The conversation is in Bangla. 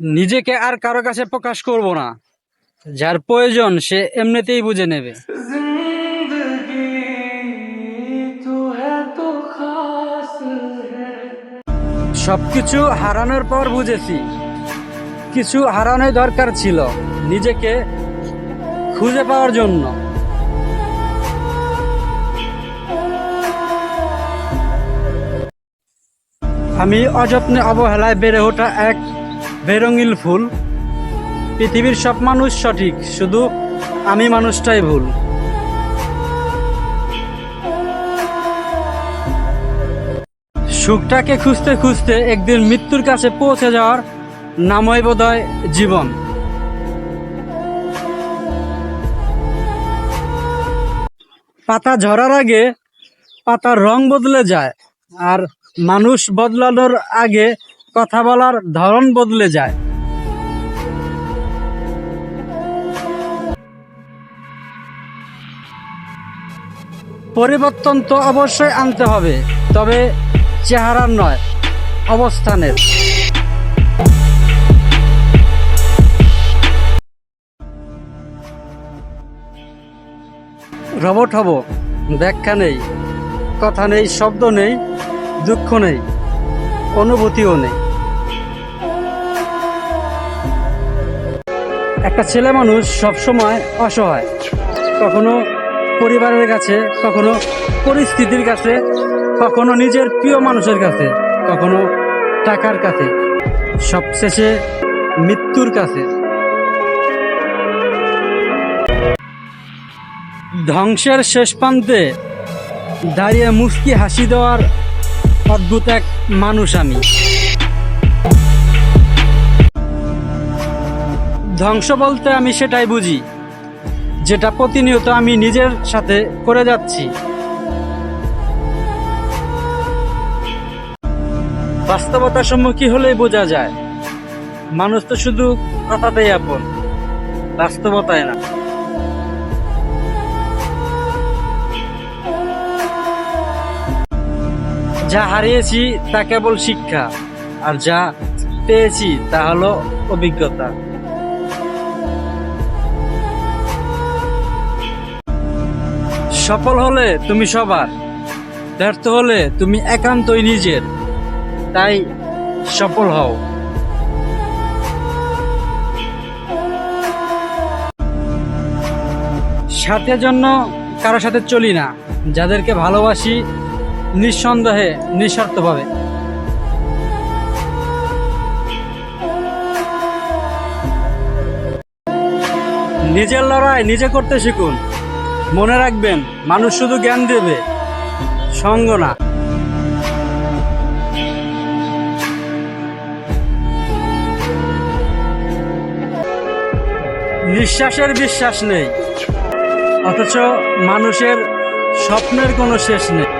নিজেকে আর কারও কাছে প্রকাশ করব না। যার প্রয়োজন সে এমনিতেই বুঝে নেবে। সবকিছু হারানোর পর বুঝেছি। কিছু হারানোর দরকার ছিল নিজেকে খুঁজে পাওয়ার জন্য। আমি অযত্নে অবহেলায় বেড়ে ওঠা এক বেরঙিল ফুল। পৃথিবীর সব মানুষ সঠিক, শুধু আমি মানুষটাই ভুল। সুখটাকে খুঁজতে খুঁজতে একদিন মৃত্যুর কাছে পৌঁছে যাওয়ার নামই বোধহয় জীবন। পাতা ঝরার আগে পাতার রং বদলে যায়, আর মানুষ বদলানোর আগে কথা বলার ধরন বদলে যায়। পরিবর্তন তো অবশ্যই আনতে হবে, তবে চেহারার নয়, অবস্থানের। রবট হব, ব্যাখ্যা নেই, কথা নেই, শব্দ নেই, দুঃখ নেই, অনুভূতিও নেই। একটা ছেলে মানুষ সবসময় অসহায়। কখনো পরিবারের কাছে, কখনো পরিস্থিতির কাছে, কখনো নিজের প্রিয় মানুষের কাছে, কখনো টাকার কাছে, সবশেষে মৃত্যুর কাছে। ধ্বংসের শেষ প্রান্তে দাঁড়িয়ে মুস্কি হাসি দেওয়ার অদ্ভুত এক মানুষ আমি। ধ্বংস বলতে আমি সেটাই বুঝি, যেটা প্রতিনিয়ত আমি নিজের সাথে করে যাচ্ছি। বাস্তবতার সম্মুখী হলেই বোঝা যায়, মানুষ তো শুধু কথাতেই আপন, বাস্তবতায় না। যা হারিয়েছি তা কেবল শিক্ষা, আর যা পেয়েছি তা হলো অভিজ্ঞতা। সফল হলে তুমি সবার, ব্যর্থ হলে তুমি একান্তই নিজের, তাই সফল হও। স্বার্থের জন্য কারও সাথে চলি না, যাদেরকে ভালোবাসি নিঃসন্দেহে, নিঃস্বার্থভাবে। নিজের লড়াই নিজে করতে শিখুন। মনে রাখবেন, মানুষ শুধু জ্ঞান দেবে, সঙ্গ না। নিঃশ্বাসের বিশ্বাস নেই, অথচ মানুষের স্বপ্নের কোনো শেষ নেই।